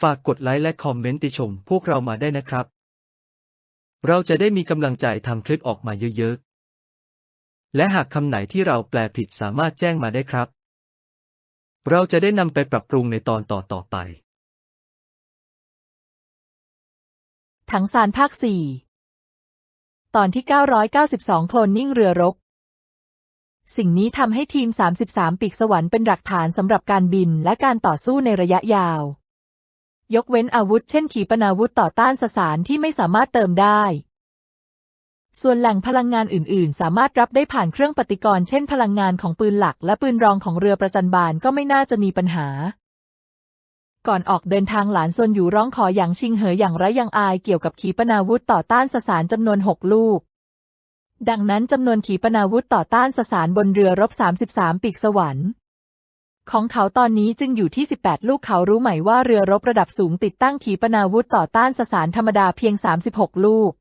ฝากกดไลค์และคอมเมนต์ติชมพวกเรามาได้นะครับ เราจะได้มีกำลังใจทำคลิปออกมาเยอะๆ และหากคำไหนที่เราแปลผิดสามารถแจ้งมาได้ครับ เราจะได้นำไปปรับปรุงในตอนต่อๆไป ถังซานภาคสี่ตอนที่ 992 โคลนนิ่งเรือรบ สิ่งนี้ทำให้ทีม 33 ปีกสวรรค์เป็นหลักฐานสำหรับการบินและการต่อสู้ในระยะยาว ยกเว้นอาวุธเช่นขีปนาวุธต่อต้านสสารที่ไม่สามารถเติมได้ ส่วนแหล่งพลังงานอื่น ๆ สามารถรับได้ผ่านเครื่องปฏิกรณ์เช่นพลังงานของปืนหลัก และปืนรองของเรือประจันบานก็ไม่น่าจะมีปัญหา ก่อนออกเดินทางหลานซวนอยู่ร้องขออย่างชิงเหออย่างไรยังอายเกี่ยวกับขีปนาวุธต่อต้านสสารจำนวนหกลูก ดังนั้นจำนวนขีปนาวุธต่อต้านสสารบนเรือรบ 33 ปีกสวรรค์ ของเขาตอนนี้จึงอยู่ที่ 18 ลูกเขารู้ไหมว่าเรือรบระดับสูงติดตั้งขีปนาวุธต่อต้านสสารธรรมดาเพียง 36 ลูก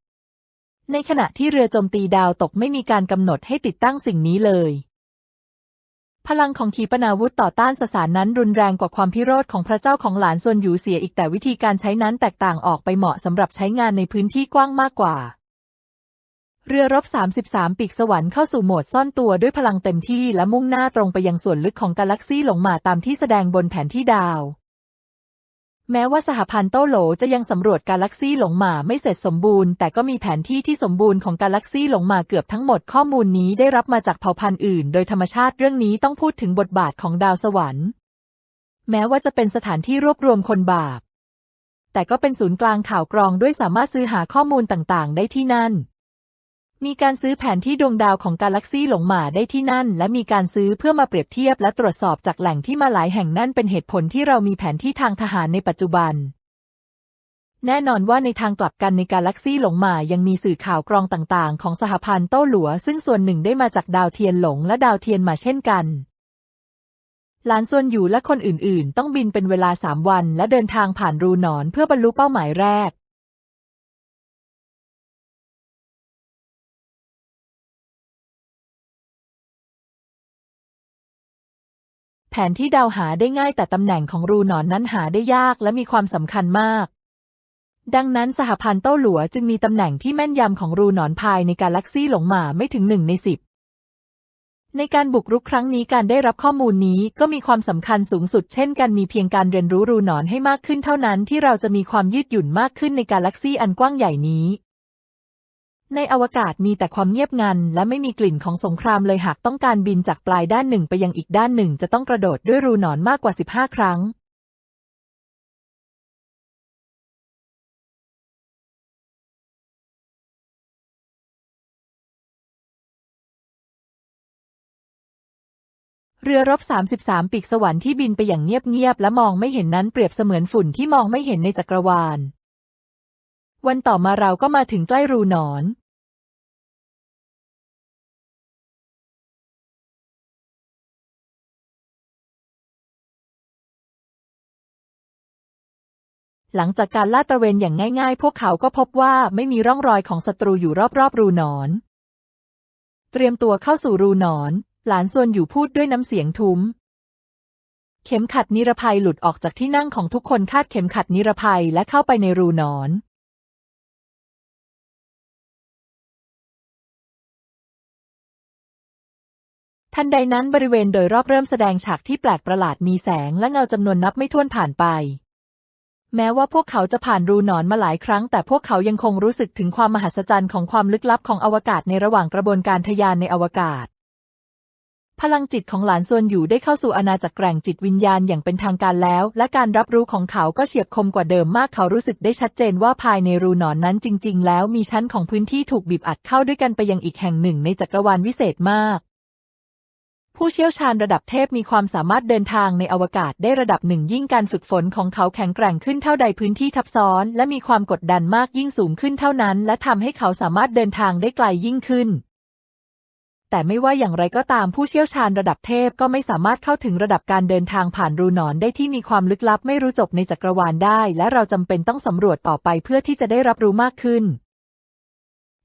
ในขณะที่เรือโจมตีดาวตกไม่มีการกำหนดให้ติดตั้งสิ่งนี้เลย พลังของขีปนาวุธต่อต้านสสารนั้นรุนแรงกว่าความพิโรธของพระเจ้าของหลานซวนหยูเสียอีกแต่วิธีการใช้นั้นแตกต่างออกไปเหมาะสำหรับใช้งานในพื้นที่กว้างมากกว่า เรือรบ 33 ปีกสวรรค์เข้าสู่โหมดซ่อนตัวด้วยพลังเต็มที่และมุ่งหน้าตรงไปยังส่วนลึกของกาแล็กซี่หลงมาตามที่แสดงบนแผนที่ดาว แม้ว่าสหพันธ์โตโหลจะยังสำรวจกาแล็กซี่หลงมาไม่เสร็จสมบูรณ์ แต่ก็มีแผนที่ที่สมบูรณ์ของกาแล็กซี่หลงมาเกือบทั้งหมดข้อมูลนี้ได้รับมาจากเผ่าพันธุ์อื่น โดยธรรมชาติเรื่องนี้ต้องพูดถึงบทบาทของดาวสวรรค์ แม้ว่าจะเป็นสถานที่รวบรวมคนบาป แต่ก็เป็นศูนย์กลางข่าวกรองด้วยสามารถซื้อหาข้อมูลต่างๆ ได้ที่นั่น มีการซื้อแผนที่ดวงดาวของกาแล็กซี่หลงหมาได้ที่นั่น และมีการซื้อเพื่อมาเปรียบเทียบและตรวจสอบจากแหล่งที่มาหลายแห่งนั่นเป็นเหตุผลที่เรามีแผนที่ทางทหารในปัจจุบัน แน่นอนว่าในทางกลับกันในกาแล็กซี่หลงหมายังมีสื่อข่าวกรองต่างๆ ของสหพันธ์โต้หลัว ซึ่งส่วนหนึ่งได้มาจากดาวเทียนหลงและดาวเทียนมาเช่นกันหลานส่วนอยู่และคนอื่นๆ ต้องบินเป็นเวลาสามวัน และเดินทางผ่านรูหนอนเพื่อบรรลุเป้าหมายแรก แผนที่ดาวหาได้ง่ายแต่ตำแหน่งของรูหนอนนั้นหาได้ยากและมีความสำคัญมาก ดังนั้นสหพันธ์โต้าหลัวจึงมีตำแหน่งที่แม่นยำของรูหนอนภายในกาแล็กซี่หลงหมาไม่ถึงหนึ่งในสิบในการบุกรุกครั้งนี้การได้รับข้อมูลนี้ก็มีความสำคัญสูงสุดเช่นกันมีเพียงการเรียนรู้รูหนอนให้มากขึ้นเท่านั้นที่เราจะมีความยืดหยุ่นมากขึ้นในกาแล็กซี่อันกว้างใหญ่นี้ ในอวกาศมีแต่ความเงียบงัน และไม่มีกลิ่นของสงครามเลยหากต้องการบินจากปลายด้านหนึ่งไปยังอีกด้านหนึ่ง จะต้องกระโดดด้วยรูหนอนมากกว่า 15 ครั้ง เรือรบ 33 ปีกสวรรค์ที่บินไปอย่างเงียบๆและมองไม่เห็นนั้นเปรียบเสมือนฝุ่นที่มองไม่เห็นในจักรวาล วันต่อมาเราก็มาถึงใกล้รูหนอน หลังจากการลาดตระเวนอย่างง่ายๆ พวกเขาก็พบว่าไม่มีร่องรอยของศัตรูอยู่รอบๆ รูหนอน เตรียมตัวเข้าสู่รูหนอน หลานส่วนอยู่พูดด้วยน้ำเสียงทุ้ม เข็มขัดนิรภัยหลุดออกจากที่นั่งของทุกคนคาดเข็มขัดนิรภัยและเข้าไปในรูหนอนทันใดนั้นบริเวณโดยรอบเริ่มแสดงฉากที่แปลกประหลาดมีแสงและเงาจำนวนนับไม่ถ้วนผ่านไป แม้ว่าพวกเขาจะผ่านรูหนอนมาหลายครั้ง แต่พวกเขายังคงรู้สึกถึงความมหัศจรรย์ของความลึกลับของอวกาศในระหว่างกระบวนการทะยานในอวกาศ พลังจิตของหลานส่วนอยู่ได้เข้าสู่อาณาจักรแกร่งจิตวิญญาณอย่างเป็นทางการแล้ว และการรับรู้ของเขาก็เฉียบคมกว่าเดิมมากเขารู้สึกได้ชัดเจนว่าภายในรูหนอนนั้นจริง ๆ แล้วมีชั้นของพื้นที่ถูกบีบอัดเข้าด้วยกันไปยังอีกแห่งหนึ่งในจักรวาลวิเศษมาก ผู้เชี่ยวชาญระดับเทพมีความสามารถเดินทางในอวกาศได้ระดับหนึ่งยิ่งการฝึกฝนของเขาแข็งแกร่งขึ้นเท่าใดพื้นที่ทับซ้อน และมีความกดดันมากยิ่งสูงขึ้นเท่านั้น และทำให้เขาสามารถเดินทางได้ไกลยิ่งขึ้น แต่ไม่ว่าอย่างไรก็ตามผู้เชี่ยวชาญระดับเทพก็ไม่สามารถเข้าถึงระดับการเดินทางผ่านรูหนอนได้ที่มีความลึกลับไม่รู้จบในจักรวาลได้ และเราจำเป็นต้องสำรวจต่อไปเพื่อที่จะได้รับรู้มากขึ้น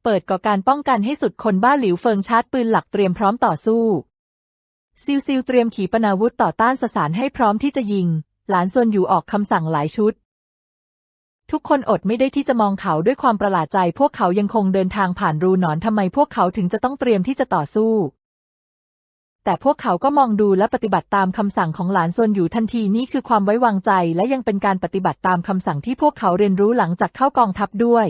เปิดก่อการป้องกันให้สุดคนบ้าหลิวเฟิงชาร์จปืนหลักเตรียมพร้อมต่อสู้ ซิลซิลเตรียมขีปนาวุธต่อต้านสสารให้พร้อมที่จะยิง หลานซวนอยู่ออกคำสั่งหลายชุด ทุกคนอดไม่ได้ที่จะมองเขาด้วยความประหลาดใจ พวกเขายังคงเดินทางผ่านรูหนอนทำไมพวกเขาถึงจะต้องเตรียมที่จะต่อสู้ แต่พวกเขาก็มองดูและปฏิบัติตามคำสั่งของหลานซวนอยู่ทันทีนี่คือความไว้วางใจ และยังเป็นการปฏิบัติตามคำสั่งที่พวกเขาเรียนรู้หลังจากเข้ากองทัพด้วย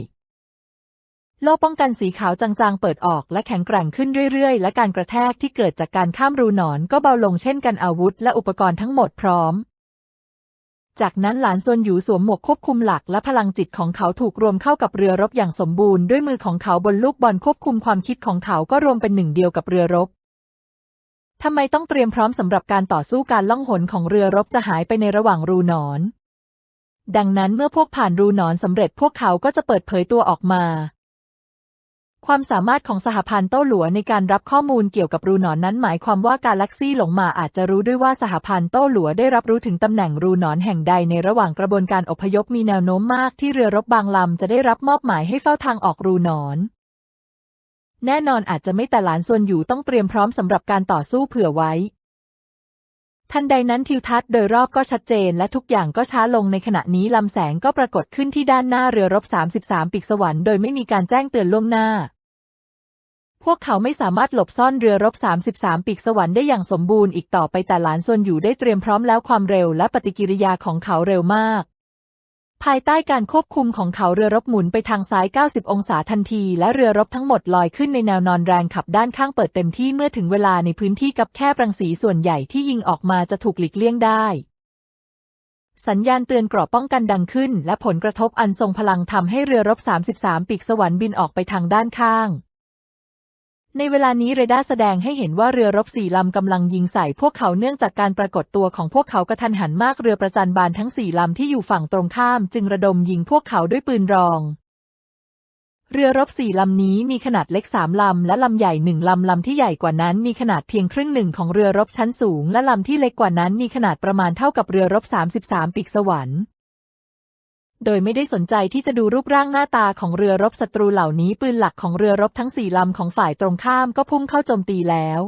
โล่ป้องกันสีขาวจางๆ เปิดออกและแข็งแกร่งขึ้นเรื่อยๆ และการกระแทกที่เกิดจากการข้ามรูหนอนก็เบาลงเช่นกันอาวุธและอุปกรณ์ทั้งหมดพร้อม จากนั้นหลานซวนหยูสวมหมวกควบคุมหลักและพลังจิตของเขาถูกรวมเข้ากับเรือรบอย่างสมบูรณ์ด้วยมือของเขาบนลูกบอลควบคุมความคิดของเขาก็รวมเป็นหนึ่งเดียวกับเรือรบทำไมต้องเตรียมพร้อมสำหรับการต่อสู้การล่องหนของเรือรบจะหายไปในระหว่างรูหนอน ดังนั้นเมื่อพวกผ่านรูหนอนสำเร็จพวกเขาก็จะเปิดเผยตัวออกมา ความสามารถของสหพันธ์โต้หลัวในการรับข้อมูลเกี่ยวกับรูหนอนนั้นหมายความว่ากาแล็กซี่หลงมาอาจจะรู้ด้วยว่าสหพันธ์โต้หลัวได้รับรู้ถึงตำแหน่งรูหนอนแห่งใดในระหว่างกระบวนการอพยพมีแนวโน้มมากที่เรือรบบางลำจะได้รับมอบหมายให้เฝ้าทางออกรูหนอน แน่นอนอาจจะไม่แต่หลานส่วนอยู่ต้องเตรียมพร้อมสำหรับการต่อสู้เผื่อไว้ทันใดนั้นทิวทัศน์โดยรอบก็ชัดเจนและทุกอย่างก็ช้าลงในขณะนี้ลำแสงก็ปรากฏขึ้นที่ด้านหน้าเรือรบ 33 ปีกสวรรค์โดยไม่มีการแจ้งเตือนล่วงหน้า พวกเขาไม่สามารถหลบซ่อนเรือรบ 33 ปีกสวรรค์ได้อย่างสมบูรณ์อีกต่อไปแต่หลานส่วนอยู่ได้เตรียมพร้อมแล้วความเร็วและปฏิกิริยาของเขาเร็วมาก ภายใต้การควบคุมของเขาเรือรบหมุนไปทางซ้าย 90 องศาทันที และเรือรบทั้งหมดลอยขึ้นในแนวนอนแรงขับด้านข้างเปิดเต็มที่เมื่อถึงเวลาในพื้นที่กับแคบรังสีส่วนใหญ่ที่ยิงออกมาจะถูกหลีกเลี่ยงได้สัญญาณเตือนกรอบป้องกันดังขึ้น และผลกระทบอันทรงพลังทำให้เรือรบ 33 ปีกสวรรค์บินออกไปทางด้านข้าง ในเวลานี้เรดาร์แสดงให้เห็นว่าเรือรบสี่ลำกำลังยิงใส่พวกเขาเนื่องจากการปรากฏตัวของพวกเขากระทันหันมากเรือประจันบานทั้งสี่ลำที่อยู่ฝั่งตรงข้าม จึงระดมยิงพวกเขาด้วยปืนรอง เรือรบสี่ลำนี้มีขนาดเล็กสามลำและลำใหญ่หนึ่งลำลำที่ใหญ่กว่านั้นมีขนาดเพียงครึ่งหนึ่งของเรือรบชั้นสูง และลำที่เล็กกว่านั้นมีขนาดประมาณเท่ากับเรือรบ 33 ปีกสวรรค์ โดยไม่ได้สนใจที่จะดูรูปร่างหน้าตาของเรือรบศัตรูเหล่านี้ปืนหลักของเรือรบทั้งสี่ลำของฝ่ายตรงข้ามก็พุ่งเข้าโจมตีแล้ว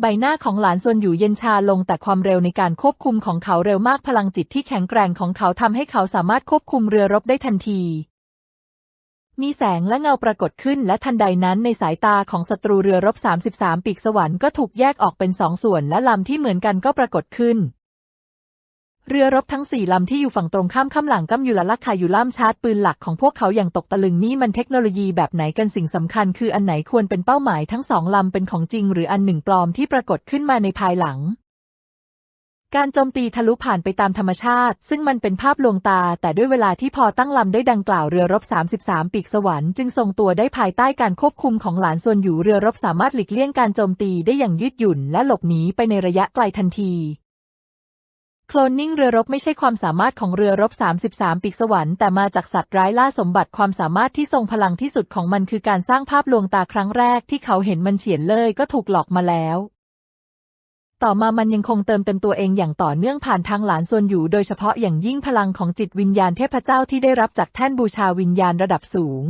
ใบหน้าของหลานซวนอยู่เย็นชาลงแต่ความเร็วในการควบคุมของเขาเร็วมากพลังจิตที่แข็งแกร่งของเขาทำให้เขาสามารถควบคุมเรือรบได้ทันที มีแสงและเงาปรากฏขึ้นและทันใดนั้นในสายตาของศัตรูเรือรบ 33 ปีกสวรรค์ก็ถูกแยกออกเป็นสองส่วนและลำที่เหมือนกันก็ปรากฏขึ้น เรือรบทั้งสี่ลำที่อยู่ฝั่งตรงข้ามข้ามหลังกัมยูลาลักคายูล่ามชาร์จปืนหลักของพวกเขาอย่างตกตะลึงนี่มันเทคโนโลยีแบบไหนกันสิ่งสำคัญคืออันไหนควรเป็นเป้าหมายทั้งสองลำเป็นของจริงหรืออันหนึ่งปลอมที่ปรากฏขึ้นมาในภายหลัง การโจมตีทะลุผ่านไปตามธรรมชาติ ซึ่งมันเป็นภาพลวงตา แต่ด้วยเวลาที่พอตั้งลำได้ดังกล่าวเรือรบ 33 ปีกสวรรค์จึงทรงตัวได้ภายใต้การควบคุมของหลานส่วนอยู่เรือรบสามารถหลีกเลี่ยงการโจมตีได้อย่างยืดหยุ่น และหลบหนีไปในระยะไกลทันที โคลนนิ่งเรือรบไม่ใช่ความสามารถของเรือรบ 33 ปีกสวรรค์แต่มาจากสัตว์ร้ายล่าสมบัติความสามารถที่ทรงพลังที่สุดของมันคือการสร้างภาพลวงตาครั้งแรกที่เขาเห็นมันเฉียนเลยก็ถูกหลอกมาแล้ว ต่อมามันยังคงเติมเต็มตัวเองอย่างต่อเนื่องผ่านทางหลานส่วนอยู่ โดยเฉพาะอย่างยิ่งพลังของจิตวิญญาณเทพเจ้าที่ได้รับจากแท่นบูชาวิญญาณระดับสูง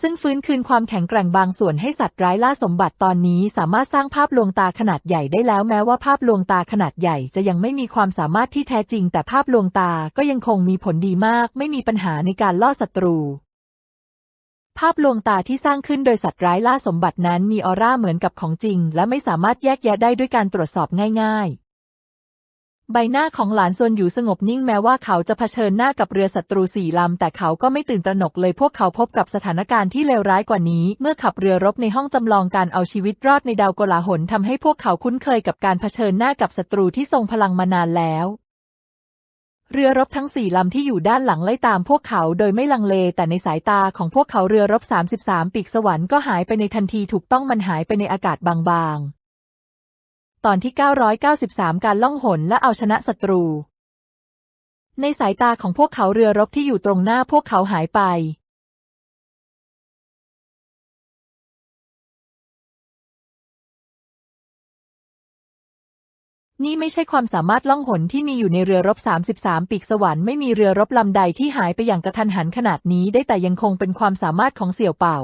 ซึ่งฟื้นคืนความแข็งแกร่งบางส่วนให้สัตว์ร้ายล่าสมบัติตอนนี้สามารถสร้างภาพลวงตาขนาดใหญ่ได้แล้วแม้ว่าภาพลวงตาขนาดใหญ่จะยังไม่มีความสามารถที่แท้จริง แต่ภาพลวงตาก็ยังคงมีผลดีมาก ไม่มีปัญหาในการล่อศัตรู ภาพลวงตาที่สร้างขึ้นโดยสัตว์ร้ายล่าสมบัตินั้นมีออร่าเหมือนกับของจริง และไม่สามารถแยกแยะได้ด้วยการตรวจสอบง่าย ๆ ใบหน้าของหลานซวนอยู่สงบนิ่งแม้ว่าเขาจะเผชิญหน้ากับเรือศัตรูสี่ลำ แต่เขาก็ไม่ตื่นตระหนกเลยพวกเขาพบกับสถานการณ์ที่เลวร้ายกว่านี้ เมื่อขับเรือรบในห้องจำลองการเอาชีวิตรอดในดาวโกลาหลทำให้พวกเขาคุ้นเคยกับการเผชิญหน้ากับศัตรูที่ทรงพลังมานานแล้วเรือรบทั้งสี่ลำที่อยู่ด้านหลังไล่ตามพวกเขาโดยไม่ลังเล แต่ในสายตาของพวกเขาเรือรบ 33 ปีกสวรรค์ก็หายไปในทันทีถูกต้องมันหายไปในอากาศบางๆ ตอนที่ 993 การล่องหนและเอาชนะศัตรู ในสายตาของพวกเขาเรือรบที่อยู่ตรงหน้าพวกเขาหายไป นี่ไม่ใช่ความสามารถล่องหนที่มีอยู่ในเรือรบ 33 ปีกสวรรค์ไม่มีเรือรบลำใดที่หายไปอย่างกระทันหันขนาดนี้ได้แต่ยังคงเป็นความสามารถของเสี่ยวเป่า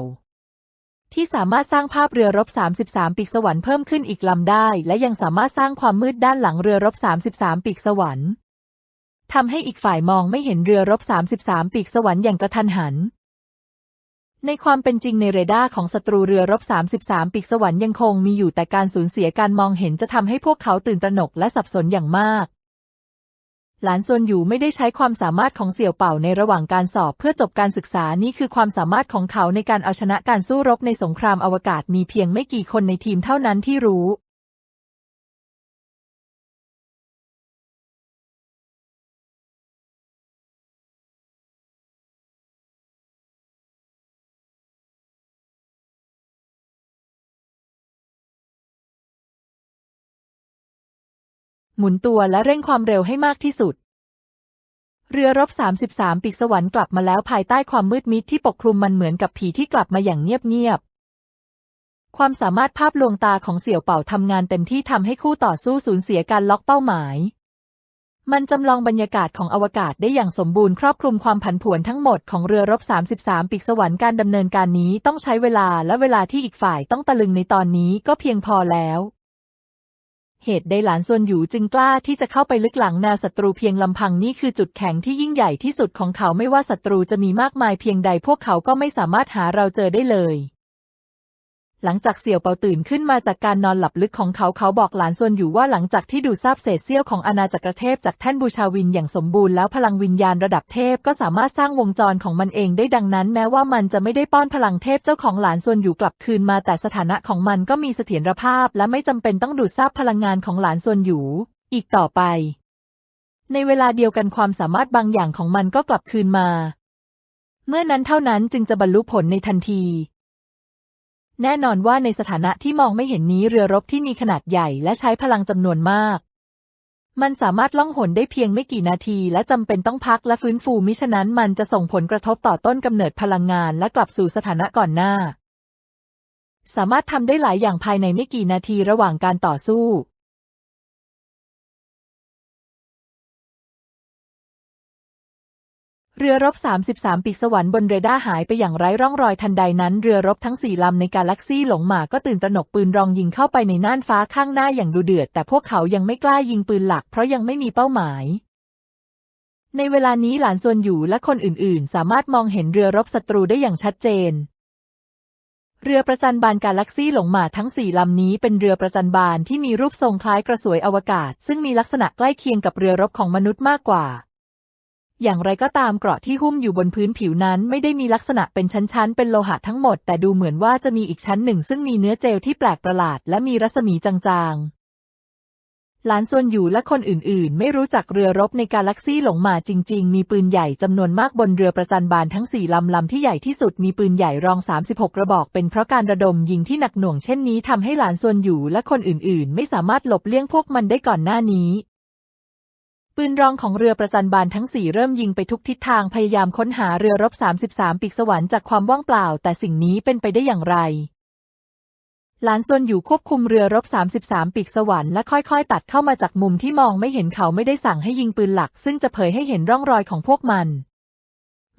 ที่สามารถสร้างภาพเรือรบ 33 ปีกสวรรค์เพิ่มขึ้นอีกลำได้ และยังสามารถสร้างความมืดด้านหลังเรือรบ 33 ปีกสวรรค์ทำให้อีกฝ่ายมองไม่เห็นเรือรบ 33 ปีกสวรรค์อย่างกระทันหัน ในความเป็นจริงในเรดาร์ของศัตรูเรือรบ 33 ปีกสวรรค์ยังคงมีอยู่แต่การสูญเสียการมองเห็นจะทำให้พวกเขาตื่นตระหนกและสับสนอย่างมาก หลานซวนอยู่ไม่ได้ใช้ความสามารถของเสี่ยวเป่าในระหว่างการสอบเพื่อจบการศึกษานี่คือความสามารถของเขาในการเอาชนะการสู้รบในสงครามอวกาศมีเพียงไม่กี่คนในทีมเท่านั้นที่รู้ หมุนตัวและเร่งความเร็วให้มากที่สุด เรือรบ 33 ปีกสวรรค์กลับมาแล้วภายใต้ความมืดมิดที่ปกคลุมมันเหมือนกับผีที่กลับมาอย่างเงียบๆ ความสามารถภาพลวงตาของเสี่ยวเป่าทำงานเต็มที่ทำให้คู่ต่อสู้สูญเสียการล็อกเป้าหมาย มันจำลองบรรยากาศของอวกาศได้อย่างสมบูรณ์ครอบคลุมความผันผวนทั้งหมดของเรือรบ 33 ปีกสวรรค์การดำเนินการนี้ต้องใช้เวลาและเวลาที่อีกฝ่ายต้องตะลึงในตอนนี้ก็เพียงพอแล้ว เหตุใดหลานซวนหยูจึงกล้าที่จะเข้าไปลึกหลังแนวศัตรูเพียงลำพังนี่คือจุดแข็งที่ยิ่งใหญ่ที่สุดของเขาไม่ว่าศัตรูจะมีมากมายเพียงใดพวกเขาก็ไม่สามารถหาเราเจอได้เลย หลังจากเสี่ยวเปาตื่นขึ้นมาจากการนอนหลับลึกของเขาเขาบอกหลานซวนอยู่ว่าหลังจากที่ดูทราบเศษเสี้ยวของอาณาจักรเทพจากแท่นบูชาวินอย่างสมบูรณ์แล้วพลังวิญญาณระดับเทพก็สามารถสร้างวงจรของมันเองได้ดังนั้น แม้ว่ามันจะไม่ได้ป้อนพลังเทพเจ้าของหลานซวนอยู่กลับคืนมาแต่สถานะของมันก็มีเสถียรภาพ และไม่จำเป็นต้องดูดทราบพลังงานของหลานซวนอยู่ อีกต่อไป ในเวลาเดียวกันความสามารถบางอย่างของมันก็กลับคืนมา เมื่อนั้นเท่านั้นจึงจะบรรลุผลในทันที แน่นอนว่าในสถานะที่มองไม่เห็นนี้เรือรบที่มีขนาดใหญ่และใช้พลังจำนวนมาก มันสามารถล่องหนได้เพียงไม่กี่นาทีและจำเป็นต้องพักและฟื้นฟูมิฉะนั้นมันจะส่งผลกระทบต่อต้นกำเนิดพลังงานและกลับสู่สถานะก่อนหน้า สามารถทำได้หลายอย่างภายในไม่กี่นาทีระหว่างการต่อสู้ เรือรบ 33 ปีสวรรค์บนเรดาร์หายไปอย่างไร้ร่องรอยทันใดนั้น เรือรบทั้งสี่ลำในกาแล็กซี่หลงหมาก็ตื่นตระหนกปืนรองยิงเข้าไปในน่านฟ้าข้างหน้าอย่างดุเดือด แต่พวกเขายังไม่กล้ายิงปืนหลักเพราะยังไม่มีเป้าหมาย ในเวลานี้หลานซวนอยู่และคนอื่นๆ สามารถมองเห็นเรือรบศัตรูได้อย่างชัดเจน เรือประจันบานกาแล็กซี่หลงหมาทั้งสี่ลำนี้เป็นเรือประจันบานที่มีรูปทรงคล้ายกระสวยอวกาศ ซึ่งมีลักษณะใกล้เคียงกับเรือรบของมนุษย์มากกว่า อย่างไรก็ตามเกราะที่หุ้มอยู่บนพื้นผิวนั้นไม่ได้มีลักษณะเป็นชั้นๆ เป็นโลหะทั้งหมด แต่ดูเหมือนว่าจะมีอีกชั้นหนึ่ง ซึ่งมีเนื้อเจลที่แปลกประหลาด และมีรัศมีจางๆ หลานซวนอยู่และคนอื่นๆ ไม่รู้จักเรือรบในกาแล็กซี่หลงมาจริง ๆ มีปืนใหญ่จำนวนมากบนเรือประจันบานทั้งสี่ลำลำที่ใหญ่ที่สุดมีปืนใหญ่รอง 36กระบอก เป็นเพราะการระดมยิงที่หนักหน่วงเช่นนี้ทำให้หลานซวนอยู่และคนอื่นๆ ไม่สามารถหลบเลี่ยงพวกมันได้ก่อนหน้านี้ ปืนรองของเรือประจันบานทั้งสี่เริ่มยิงไปทุกทิศทางพยายามค้นหาเรือรบ 33 ปีกสวรรค์จากความว่างเปล่า แต่สิ่งนี้เป็นไปได้อย่างไร หลานซวนอยู่ควบคุมเรือรบ 33 ปีกสวรรค์และค่อยๆ ตัดเข้ามาจากมุมที่มองไม่เห็นเขาไม่ได้สั่งให้ยิงปืนหลัก ซึ่งจะเผยให้เห็นร่องรอยของพวกมัน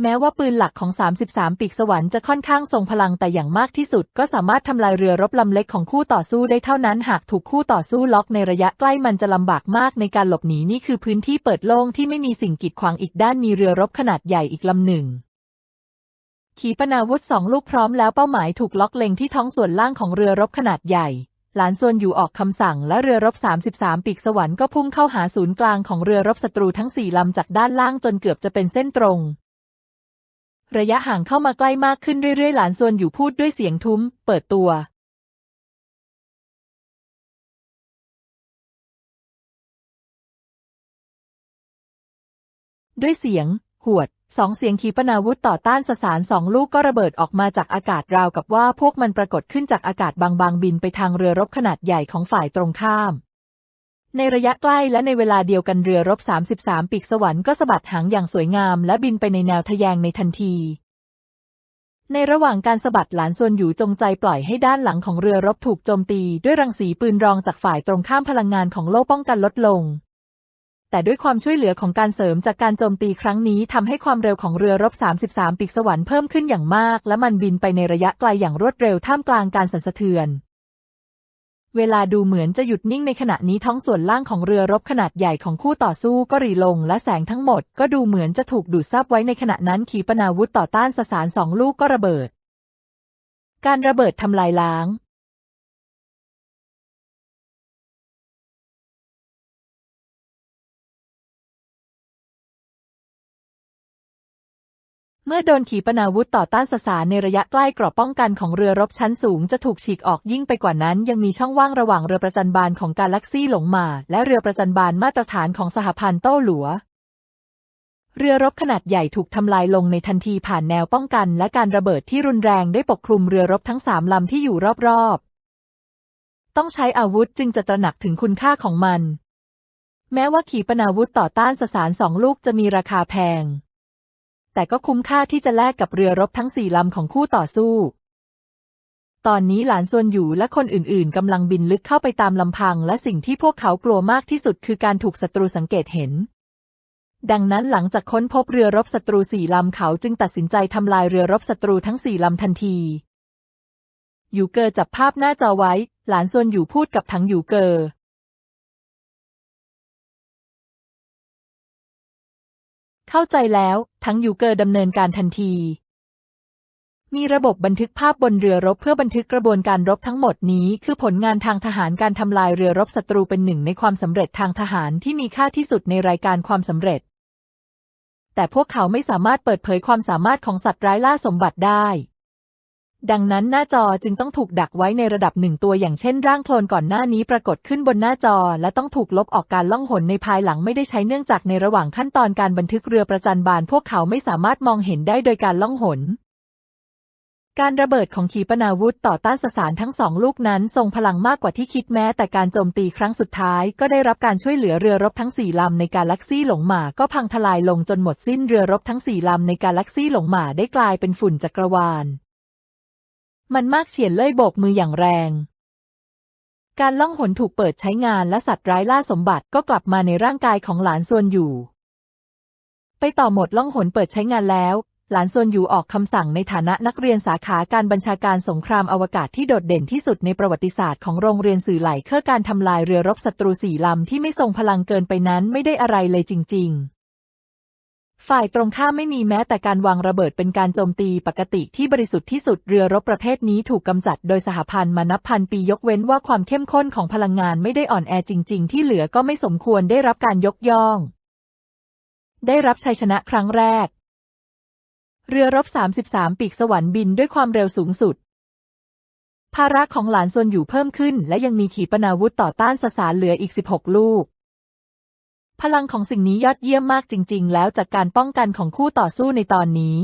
แม้ว่าปืนหลักของ 33 ปีกสวรรค์จะค่อนข้างทรงพลังแต่อย่างมากที่สุด ก็สามารถทำลายเรือรบลำเล็กของคู่ต่อสู้ได้เท่านั้น หากถูกคู่ต่อสู้ล็อกในระยะใกล้มันจะลำบากมากในการหลบหนีนี่คือพื้นที่เปิดโล่งที่ไม่มีสิ่งกีดขวางอีกด้านมีเรือรบขนาดใหญ่อีกลำหนึ่ง ขีปนาวุธสองลูกพร้อมแล้วเป้าหมายถูกล็อกเล็งที่ท้องส่วนล่างของเรือรบขนาดใหญ่หลานซวนอยู่ออกคำสั่งและเรือรบ 33 ปีกสวรรค์ก็พุ่งเข้าหาศูนย์กลางของเรือรบศัตรูทั้งสี่ลำจากด้านล่างจนเกือบจะเป็นเส้นตรง ระยะห่างเข้ามาใกล้มากขึ้นเรื่อยๆ หลานซวนอยู่พูดด้วยเสียงทุ้ม เปิดตัว ด้วยเสียง หวด สองเสียงขีปนาวุธต่อต้านสสารสองลูกก็ระเบิดออกมาจากอากาศราวกับว่าพวกมันปรากฏขึ้นจากอากาศบางๆ บินไปทางเรือรบขนาดใหญ่ของฝ่ายตรงข้าม ในระยะใกล้และในเวลาเดียวกันเรือรบ 33 ปีกสวรรค์ก็สะบัดหางอย่างสวยงามและบินไปในแนวทะแยงในทันที ในระหว่างการสะบัดหลานซวนอยู่จงใจปล่อยให้ด้านหลังของเรือรบถูกโจมตี ด้วยรังสีปืนรองจากฝ่ายตรงข้ามพลังงานของโล่ป้องกันลดลง แต่ด้วยความช่วยเหลือของการเสริมจากการโจมตีครั้งนี้ทำให้ความเร็วของเรือรบ 33 ปีกสวรรค์เพิ่มขึ้นอย่างมาก และมันบินไปในระยะไกลอย่างรวดเร็วท่ามกลางการสั่นสะเทือน เวลาดูเหมือนจะหยุดนิ่งในขณะนี้ท้องส่วนล่างของเรือรบขนาดใหญ่ของคู่ต่อสู้ก็รีลง และแสงทั้งหมดก็ดูเหมือนจะถูกดูดซับไว้ในขณะนั้นขีปนาวุธต่อต้านสสารสองลูกก็ระเบิด การระเบิดทำลายล้าง เมื่อโดนขีปนาวุธต่อต้านสสารในระยะใกล้กรอบป้องกันของเรือรบชั้นสูงจะถูกฉีกออกยิ่งไปกว่านั้น ยังมีช่องว่างระหว่างเรือประจันบานของกาแล็กซี่หลงมา และเรือประจันบานมาตรฐานของสหพันธ์โต้หลัว เรือรบขนาดใหญ่ถูกทำลายลงในทันทีผ่านแนวป้องกัน และการระเบิดที่รุนแรงได้ปกคลุมเรือรบทั้งสามลำที่อยู่รอบๆ ต้องใช้อาวุธจึงจะตระหนักถึงคุณค่าของมัน แม้ว่าขีปนาวุธต่อต้านสสารสองลูกจะมีราคาแพง แต่ก็คุ้มค่าที่จะแลกกับเรือรบทั้งสี่ลำของคู่ต่อสู้ ตอนนี้หลานซวนอยู่และคนอื่นๆกำลังบินลึกเข้าไปตามลำพัง และสิ่งที่พวกเขากลัวมากที่สุดคือการถูกศัตรูสังเกตเห็น ดังนั้นหลังจากค้นพบเรือรบศัตรูสี่ลำเขาจึงตัดสินใจทำลายเรือรบศัตรูทั้งสี่ลำทันที อยู่เกอจับภาพหน้าจอไว้ หลานซวนอยู่พูดกับถังอยู่เกอ เข้าใจแล้ว ทั้งยูเกอร์ดำเนินการทันที มีระบบบันทึกภาพบนเรือรบเพื่อบันทึกกระบวนการรบทั้งหมดนี้ คือผลงานทางทหารการทำลายเรือรบศัตรูเป็นหนึ่งในความสำเร็จทางทหารที่มีค่าที่สุดในรายการความสำเร็จ แต่พวกเขาไม่สามารถเปิดเผยความสามารถของสัตว์ร้ายล่าสมบัติได้ ดังนั้นหน้าจอจึงต้องถูกดักไว้ในระดับหนึ่งตัวอย่างเช่นร่างโคลนก่อนหน้านี้ปรากฏขึ้นบนหน้าจอ และต้องถูกลบออกการล่องหนในภายหลังไม่ได้ใช้เนื่องจากในระหว่างขั้นตอนการบันทึกเรือประจันบาน พวกเขาไม่สามารถมองเห็นได้โดยการล่องหน การระเบิดของขีปนาวุธต่อต้านสสารทั้งสองลูกนั้นทรงพลังมากกว่าที่คิดแม้ แต่การโจมตีครั้งสุดท้ายก็ได้รับการช่วยเหลือเรือรบทั้งสี่ลำในกาแล็กซี่หลงหมาก็พังทลายลงจนหมดสิ้นเรือรบทั้งสี่ลำในกาแล็กซี่หลงหมาได้กลายเป็นฝุ่นจักรวาล มันมากเฉียนเล่ยโบกมืออย่างแรง การล่องหนถูกเปิดใช้งานและสัตว์ร้ายล่าสมบัติก็กลับมาในร่างกายของหลานซวนอยู่ ไปต่อหมดล่องหนเปิดใช้งานแล้ว หลานซวนอยู่ออกคำสั่งในฐานะนักเรียนสาขาการบัญชาการสงครามอวกาศที่โดดเด่นที่สุดในประวัติศาสตร์ของโรงเรียนสื่อไหลเครือการทำลายเรือรบศัตรูสี่ลำที่ไม่ทรงพลังเกินไปนั้นไม่ได้อะไรเลยจริง ๆ ฝ่ายตรงข้ามไม่มีแม้แต่การวางระเบิดเป็นการโจมตีปกติที่บริสุทธิ์ที่สุดเรือรบประเภทนี้ถูกกำจัดโดยสหพันธ์มานับพันปียกเว้นว่าความเข้มข้นของพลังงานไม่ได้อ่อนแอจริง ๆ ที่เหลือก็ไม่สมควรได้รับการยกย่อง ได้รับชัยชนะครั้งแรก เรือรบ 33 ปีกสวรรค์บินด้วยความเร็วสูงสุด ภาระของหลานซวนอยู่เพิ่มขึ้น และยังมีขีปนาวุธต่อต้านสสารเหลืออีก 16 ลูก พลังของสิ่งนี้ยอดเยี่ยมมากจริง ๆ แล้วจากการป้องกันของคู่ต่อสู้ในตอนนี้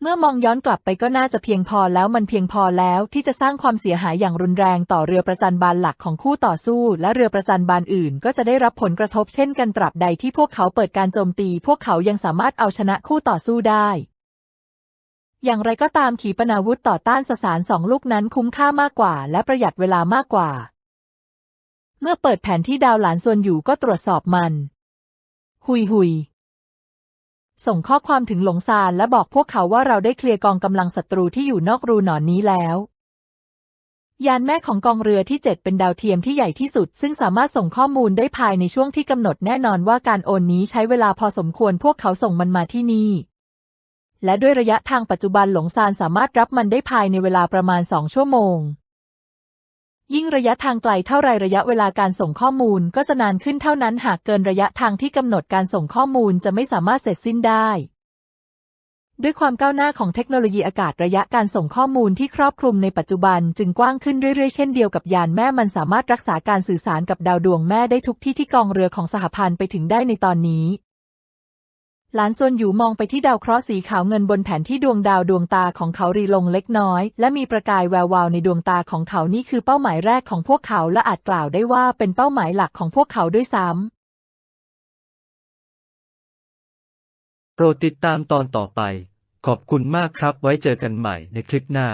เมื่อมองย้อนกลับไปก็น่าจะเพียงพอแล้วมันเพียงพอแล้วที่จะสร้างความเสียหายอย่างรุนแรงต่อเรือประจันบานหลักของคู่ต่อสู้ และเรือประจันบานอื่น ก็จะได้รับผลกระทบเช่นกันตราบใดที่พวกเขาเปิดการโจมตี พวกเขายังสามารถเอาชนะคู่ต่อสู้ได้อย่างไรก็ตามขีปนาวุธต่อต้านสสารสองลูกนั้นคุ้มค่ามากกว่า และประหยัดเวลามากกว่า เมื่อเปิดแผนที่ดาวหลานส่วนอยู่ก็ตรวจสอบมัน หุยหุย ส่งข้อความถึงหลงซานและบอกพวกเขาว่าเราได้เคลียร์กองกำลังศัตรูที่อยู่นอกรูหนอนนี้แล้ว ยานแม่ของกองเรือที่7เป็นดาวเทียมที่ใหญ่ที่สุด ซึ่งสามารถส่งข้อมูลได้ภายในช่วงที่กำหนดแน่นอนว่าการโอนนี้ใช้เวลาพอสมควรพวกเขาส่งมันมาที่นี่และด้วยระยะทางปัจจุบันหลงซานสามารถรับมันได้ภายในเวลาประมาณสองชั่วโมง ยิ่งระยะทางไกลเท่าไรระยะเวลาการส่งข้อมูลก็จะนานขึ้นเท่านั้นหากเกินระยะทางที่กำหนดการส่งข้อมูลจะไม่สามารถเสร็จสิ้นได้ ด้วยความก้าวหน้าของเทคโนโลยีอากาศระยะการส่งข้อมูลที่ครอบคลุมในปัจจุบันจึงกว้างขึ้นเรื่อยๆ เช่นเดียวกับยานแม่มันสามารถรักษาการสื่อสารกับดาวดวงแม่ได้ทุกที่ที่กองเรือของสหพันธ์ไปถึงได้ในตอนนี้ หลานซวนอยู่มองไปที่ดาวเคราะห์สีขาวเงินบนแผนที่ดวงดาวดวงตาของเขารีลงเล็กน้อย และมีประกายแวววาวในดวงตาของเขานี่คือเป้าหมายแรกของพวกเขาและอาจกล่าวได้ว่าเป็นเป้าหมายหลักของพวกเขาด้วยซ้ำโปรดติดตามตอนต่อไป ขอบคุณมากครับไว้เจอกันใหม่ในคลิปหน้า